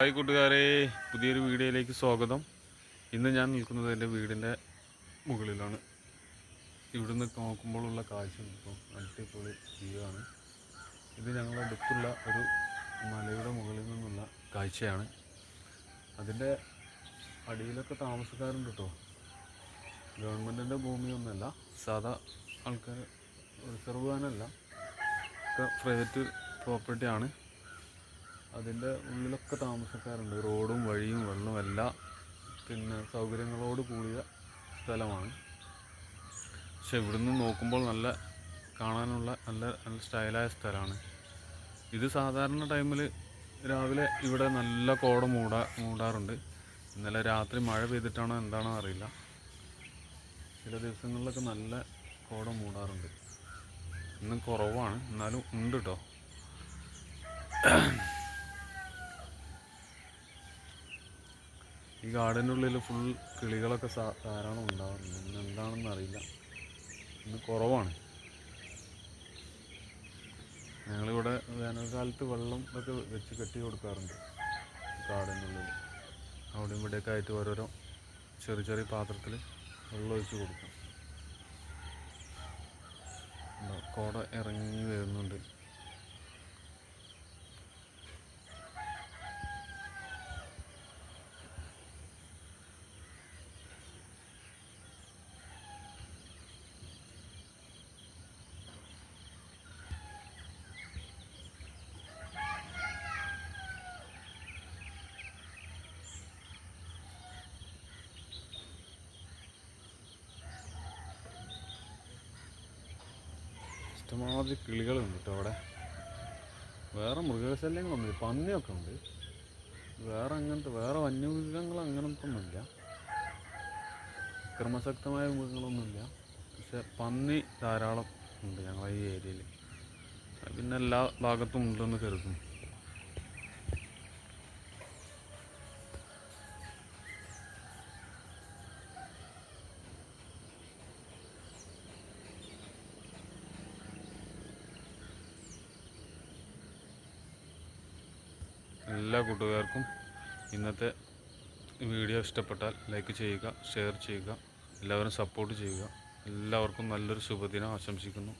Hi കൂട്ടുകാരെ പുതിയൊരു വീഡിയോയിലേക്ക് സ്വാഗതം. ഇന്ന് ഞാൻ നിൽക്കുന്നത് എന്റെ വീടിന്റെ മുകളിലാണ്. ഇവിടുന്ന് നോക്കുമ്പോഴുള്ള കാഴ്ച ഇപ്പോൾ അടിപൊളി ജീവാണ് ഇത് ഞങ്ങളുടെ അടുത്തുള്ള ഒരു മലയുടെ മുകളിൽ നിന്നുള്ള കാഴ്ചയാണ്. അതിന്റെ അടിയിലൊക്കെ താമസക്കാരുണ്ട് കേട്ടോ ഗവൺമെന്റിന്റെ ഭൂമിയൊന്നുമല്ല സാധാ ആൾക്കാർ റിസർവ് ചെയ്യാനല്ല ഒക്കെ പ്രൈവറ്റ് പ്രോപ്പർട്ടിയാണ് അതിന്റെ ഉള്ളിലൊക്കെ താമസക്കാരുണ്ട്. റോഡും വഴിയും വെള്ളവും എല്ലാം പിന്നെ സൗകര്യങ്ങളോട് കൂടിയ സ്ഥലമാണ്. പക്ഷെ ഇവിടുന്ന് നോക്കുമ്പോൾ നല്ല കാണാനുള്ള നല്ല നല്ല സ്റ്റൈലായ സ്ഥലമാണ്. ഇത് സാധാരണ ടൈമിൽ രാവിലെ ഇവിടെ നല്ല കോട മൂടാ മൂടാറുണ്ട്. ഇന്നലെ രാത്രി മഴ പെയ്തിട്ടാണോ എന്താണോ അറിയില്ല. ചില ദിവസങ്ങളിലൊക്കെ നല്ല കോട മൂടാറുണ്ട്. ഇന്നും കുറവാണ്. എന്നാലും ഉണ്ട് കേട്ടോ ഈ ഗാർഡന്റെ ഉള്ളിൽ ഫുൾ കിളികളൊക്കെ ധാരാളം ഉണ്ടാവാറുണ്ട്. ഇന്ന് എന്താണെന്ന് അറിയില്ല. ഇന്ന് കുറവാണ്. ഞങ്ങളിവിടെ വേനൽക്കാലത്ത് വെള്ളം ഒക്കെ വെച്ച് കെട്ടി കൊടുക്കാറുണ്ട് ഗാർഡന്റെ ഉള്ളിൽ അവിടെ ഇവിടെയൊക്കെ ആയിട്ട് ഓരോരോ ചെറിയ ചെറിയ പാത്രത്തിൽ വെള്ളം ഒഴിച്ച് കൊടുക്കും? കോട ഇറങ്ങി വരുന്നുണ്ട്. ഇഷ്ടമാതിരി കിളികളുണ്ട് കേട്ടോ അവിടെ. വേറെ മൃഗശല്യങ്ങളൊന്നുമില്ല. പന്നിയൊക്കെ ഉണ്ട്. വേറെ അങ്ങനത്തെ വേറെ വന്യമൃഗങ്ങൾ അങ്ങനത്തെ ഒന്നുമില്ല ക്രമശക്തമായ മൃഗങ്ങളൊന്നുമില്ല. പക്ഷെ പന്നി ധാരാളം ഉണ്ട് ഞങ്ങളെ ഈ ഏരിയയിൽ. പിന്നെ എല്ലാ ഭാഗത്തും ഉണ്ടെന്ന് കരുതുന്നു. എല്ലാ കൂട്ടുകാർക്കും ഇന്നത്തെ വീഡിയോ ഇഷ്ടപ്പെട്ടാൽ ലൈക്ക് ചെയ്യുക ഷെയർ ചെയ്യുക എല്ലാവരും സപ്പോർട്ട് ചെയ്യുക. എല്ലാവർക്കും നല്ലൊരു ശുഭദിനം ആശംസിക്കുന്നു.